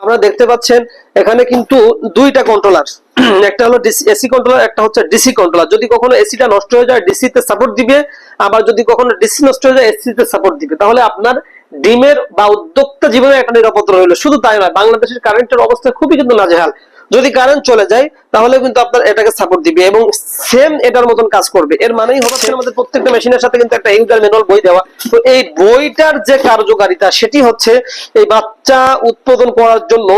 আপনারা দেখতে পাচ্ছেন, এখানে কিন্তু দুইটা কন্ট্রোলার একটা হলো এসি কন্ট্রোলার একটা হচ্ছে ডিসি কন্ট্রোলার যদি কখনো এসিটা নষ্ট হয়ে যায় ডিসিতে সাপোর্ট দিবে, আবার যদি কখনো ডিসি নষ্ট হয়ে যায় এসি তে সাপোর্ট দিবে। তাহলে আপনার ডিমের বা উদ্যোক্তা জীবনে একটা নিরাপত্তা রইল। শুধু তাই নয়, বাংলাদেশের কারেন্টের অবস্থা খুবই কিন্তু নাজেহাল। যদি কারেন্ট চলে যায় তাহলে কিন্তু আপনার এটাকে সাপোর্ট দিবে এবং সেম এটার মতন কাজ করবে। এর মানেই হচ্ছে আমাদের প্রত্যেকটা মেশিনের সাথে কিন্তু একটা ইউজার ম্যানুয়াল বই দেওয়া। তো এই বইটার যে কার্যকারিতা, সেটি হচ্ছে এই বাচ্চা উৎপাদন করার জন্য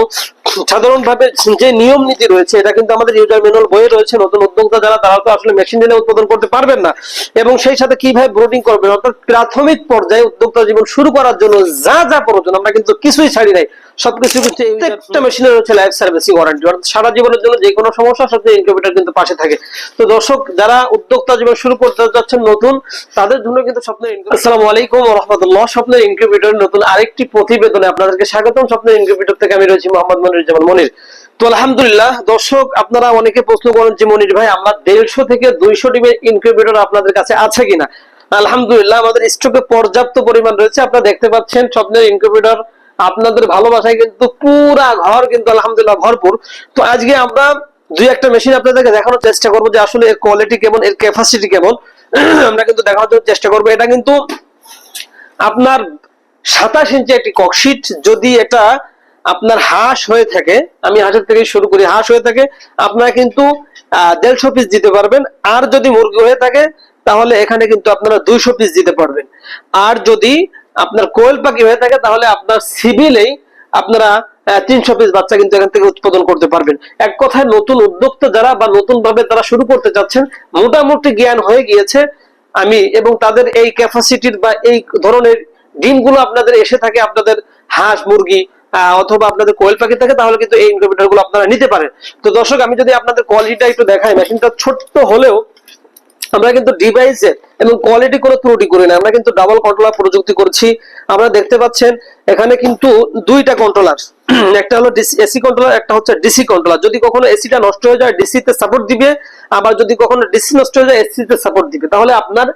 সাধারণভাবে যে নিয়ম নীতি রয়েছে, এটা কিন্তু আমাদের ইউজার ম্যানুয়াল বইয়ে রয়েছে। নতুন উদ্যোক্তা যারা, তারা তো আসলে মেশিন দিলে উৎপাদন করতে পারবেন না। এবং সেই সাথে কীভাবে ব্রোডিং করবেন? অর্থাৎ প্রাথমিক পর্যায়ে উদ্যোক্তা জীবন শুরু করার জন্য যা যা প্রয়োজন, আমরা কিন্তু কিছুই ছাড়ি নাই। সবকিছু প্রত্যেকটা মেশিনের হচ্ছে লাইফ সার্ভিসিং ওয়ারেন্টি অর্থাৎ সারা জীবনের জন্য যে কোনো সাথে ইনকিউবেটর কিন্তু পাশে থাকে। তো দর্শক যারা উদ্যোক্তা জীবন শুরু করতে যাচ্ছেন নতুন তাদের জন্য কিন্তু স্বপ্নের আসসালামু আলাইকুম রাহমাতুল্লাহ স্বপ্নের ইনকিউবেটর নতুন আরেকটি প্রতিবেদনে আপনাদেরকে স্বাগতম। স্বপ্নের ইনকিউবেটর থেকে আমি রয়েছি মোহাম্মদ মনির জামান মনির। তো আলহামদুলিল্লাহ দর্শক আপনারা অনেকে প্রশ্ন করেন যে মনির ভাই আমার দেড়শো থেকে দুইশো ডিমের ইনকিউবেটর আপনাদের কাছে আছে কিনা? আলহামদুলিল্লাহ আমাদের স্টকে পর্যাপ্ত পরিমাণ রয়েছে। আপনারা দেখতে পাচ্ছেন স্বপ্নের ইনকিউবেটর আপনাদের ভালোবাসায় কিন্তু পুরা ঘর কিন্তু আলহামদুলিল্লাহ ভরপুর। তো আজকে আমরা দুই একটা মেশিন আপনাদেরকে দেখানোর চেষ্টা করব যে আসলে এর কোয়ালিটি কেমন, এর ক্যাপাসিটি কেমন। আমরা কিন্তু দেখানোর জন্য চেষ্টা করব। এটা কিন্তু আপনার সাতাশ ইঞ্চি একটি ককশিট যদি এটা আপনার হাঁস হয়ে থাকে, আমি হাঁসের থেকে শুরু করি, হাঁস হয়ে থাকে, আপনারা কিন্তু দেড়শো পিস দিতে পারবেন। আর যদি মুরগি হয়ে থাকে, তাহলে এখানে কিন্তু আপনারা দুইশো পিস দিতে পারবেন। আর যদি আপনার কোয়েল পাখি হয়ে থাকে, তাহলে আপনার সিভিলেই আপনারা তিনশো পিস বাচ্চা কিন্তু এখান থেকে উৎপাদন করতে পারবেন। এক কথায় নতুন উদ্যোক্তা যারা বা নতুন ভাবে তারা শুরু করতে চাচ্ছেন, মোটামুটি জ্ঞান হয়ে গিয়েছে আমি এবং তাদের এই ক্যাপাসিটির বা এই ধরনের ডিমগুলো আপনাদের এসে থাকে, আপনাদের হাঁস, মুরগি অথবা আপনাদের কোয়েল পাখি থাকে, তাহলে কিন্তু এই ইনকিউবেটরগুলো আপনারা নিতে পারেন। তো দর্শক, আমি যদি আপনাদের কোয়ালিটিটা একটু দেখাই মেশিনটা ছোট্ট হলেও আমরা কিন্তু ডিভাইসে এবং কোয়ালিটি কোনো ত্রুটি করি না। আমরা কিন্তু ডাবল কন্ট্রোলার প্রযুক্তি করছি। আমরা দেখতে পাচ্ছেন, এখানে কিন্তু দুইটা কন্ট্রোলার একটা হলো এসি কন্ট্রোলার একটা হচ্ছে ডিসি কন্ট্রোলার যদি কখনো এসিটা নষ্ট হয়ে যায় ডিসি তে সাপোর্ট দিবে। আবার যদি কখনো ডিসি নষ্ট হয়ে যায় এসি তে সাপোর্ট দিবে। তাহলে আপনার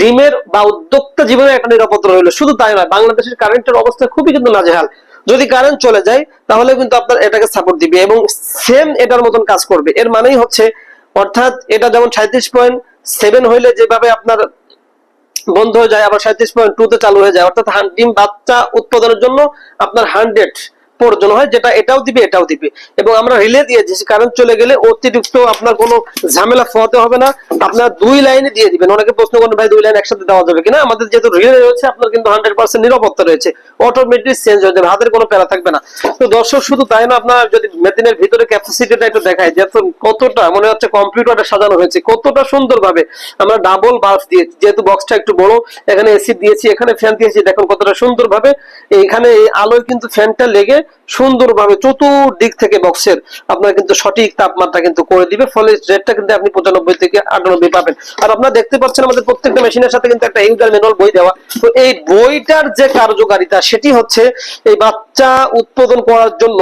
ডিমের বা উদ্যোক্তা জীবনে একটা নিরাপত্তা রইল। শুধু তাই নয়, বাংলাদেশের কারেন্টের অবস্থা খুবই কিন্তু নাজেহাল। যদি কারেন্ট চলে যায় তাহলে কিন্তু আপনার এটাকে সাপোর্ট দিবে এবং সেম এটার মতন কাজ করবে। এর মানেই হচ্ছে, অর্থাৎ এটা যেমন সাঁত্রিশ পয়েন্ট সেভেন হইলে যেভাবে আপনার বন্ধ হয়ে যায়, আবার সাঁত্রিশ পয়েন্ট টু তে চালু হয়ে যায়, অর্থাৎ ডিম বাচ্চা উৎপাদনের জন্য আপনার হান্ড্রেড প্রয়োজন হয়, যেটা এটাও দিবে এটাও দিবে। এবং আমরা রিলে দিয়ে দিয়েছি কারেন্ট চলে গেলে অতিরিক্ত আপনার কোনো ঝামেলা ফোয়াতে হবে না। আপনার দুই লাইনে দিয়ে দিবেন। অনেকে প্রশ্ন করেন, ভাই, দুই লাইন একসাথে দেওয়া যাবে কিনা? আমাদের যেহেতু রিলে রয়েছে, আপনার কিন্তু হান্ড্রেড পার্সেন্ট নিরাপত্তা রয়েছে। অটোমেটিক চেঞ্জ হয়ে যাবে, হাতের কোনো প্যারা থাকবে না। তো দর্শক, শুধু তাই না, আপনার যদি মেদিনের ভিতরে ক্যাপাসিটিটা একটু দেখায় যে কতটা মনে হচ্ছে কম্পিউটারটা সাজানো হয়েছে, কতটা সুন্দর ভাবে আমরা ডাবল বাল্ব দিয়েছি। যেহেতু বক্সটা একটু বড়, এখানে এসি দিয়েছি, এখানে ফ্যান দিয়েছি, দেখুন কতটা সুন্দর ভাবে এখানে এই আলোয় কিন্তু ফ্যানটা লেগে সুন্দরভাবে চতুর্দিক থেকে বক্সের আপনার কিন্তু সঠিক তাপমাত্রা কিন্তু করে দিবে, ফলে রেটটা কিন্তু আপনি পঁচানব্বই থেকে আটানব্বই পাবেন। আর আপনারা দেখতে পাচ্ছেন আমাদের প্রত্যেকটা মেশিনের সাথে কিন্তু একটা ইউজার ম্যানুয়াল বই দেওয়া। তো এই বইটার যে কার্যকারিতা, সেটি হচ্ছে এই বাচ্চা উৎপাদন করার জন্য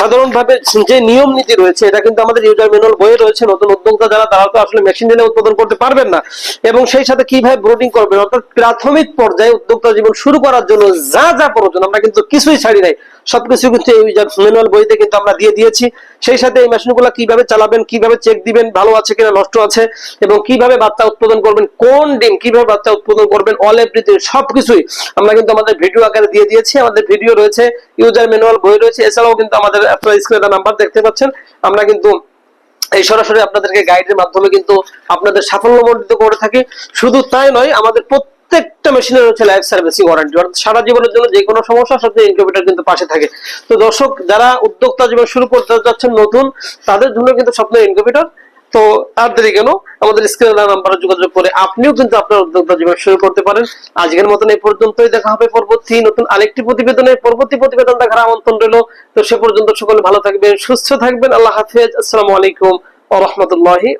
সাধারণভাবে যে নিয়ম নীতি রয়েছে, এটা কিন্তু আমাদের ইউজার ম্যানুয়াল বইয়ে রয়েছে, নতুন উদ্যোক্তা যারা, তারা তো আসলে মেশিন দিলে উৎপাদন করতে পারবেন না। এবং সেই সাথে কীভাবে ব্রোডিং করবেন, অর্থাৎ প্রাথমিক পর্যায়ে উদ্যোক্তা জীবন শুরু করার জন্য যা যা প্রয়োজন, আমরা কিন্তু কিছুই ছাড়ি নাই। সবকিছু কিন্তু এই ইউজার ম্যানুয়াল বইতে কিন্তু আমরা দিয়ে দিয়েছি। সেই সাথে এই মেশিনগুলো কীভাবে চালাবেন, কীভাবে চেক দিবেন, ভালো আছে কিনা, নষ্ট আছে, এবং কীভাবে বাচ্চা উৎপাদন করবেন, কোন ডিম কীভাবে বাচ্চা উৎপাদন করবেন অল এভরিথিং সবকিছুই আমরা কিন্তু আমাদের ভিডিও আকারে দিয়ে দিয়েছি। আমাদের ভিডিও রয়েছে ইউজার ম্যানুয়াল বই রয়েছে। এছাড়াও কিন্তু আমাদের আপনারা স্ক্রিনে নাম্বার দেখতে পাচ্ছেন। আমরা কিন্তু এই সরাসরি আপনাদেরকে গাইডের মাধ্যমে কিন্তু আপনাদের সাফল্য মণ্ডিত করে থাকি। শুধু তাই নয়, আমাদের প্রত্যেকটা মেশিনের হচ্ছে লাইফ সার্ভিসিং ওয়ারেন্টি অর্থাৎ সারা জীবনের জন্য যে কোনো সমস্যার সাথে ইনকিউবেটর কিন্তু পাশে থাকে। তো দর্শক, যারা উদ্যোক্তা জীবন শুরু করতে যাচ্ছেন নতুন, তাদের জন্য কিন্তু স্বপ্নের ইনকিউবেটর তো আর দেরি কেন? আমাদের স্ক্রিনে দেওয়া নাম্বারে যোগাযোগ করে আপনিও কিন্তু আপনার উদ্যোক্তা জীবন শুরু করতে পারেন। আজকের মতন এই পর্যন্তই, দেখা হবে পরবর্তী নতুন আরেকটি প্রতিবেদনে। পরবর্তী প্রতিবেদন দেখার আমন্ত্রণ রইল। তো সে পর্যন্ত সকলে ভালো থাকবেন, সুস্থ থাকবেন। আল্লাহ হাফেজ। আসসালামু আলাইকুম ওয়া রাহমাতুল্লাহি